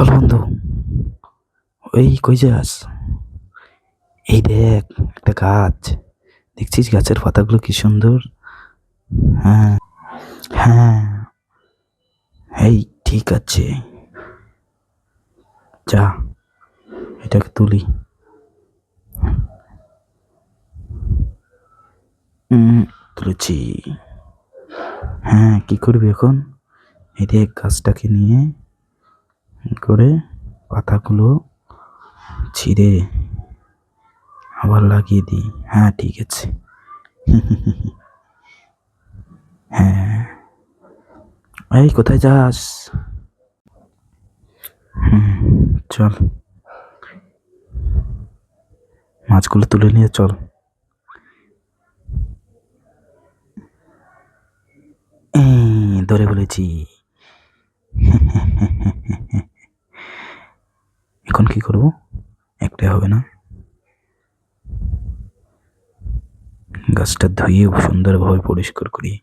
চল বন্ধু। ওই কই যাস? এই দেখ, একটা গাছ। দেখছিস গাছের পাতাগুলো কি সুন্দর? হ্যাঁ হ্যাঁ। এই ঠিক আছে। যা, এটাকে তুলি। তুলেছি। হ্যাঁ কি করবি এখন? এই দেখ গাছটাকে নিয়ে। করে পাতাগুলো ছিঁড়ে আবার লাগিয়ে দিই। হ্যাঁ ঠিক আছে। হ্যাঁ। এই, কোথায় যাস? হুম, চল। মাছগুলো তুলে নিয়ে চল। ধরে বলেছি এখন কি করব? একটাই হবে না। গাছটা ধুয়ে সুন্দরভাবে পরিষ্কার করি।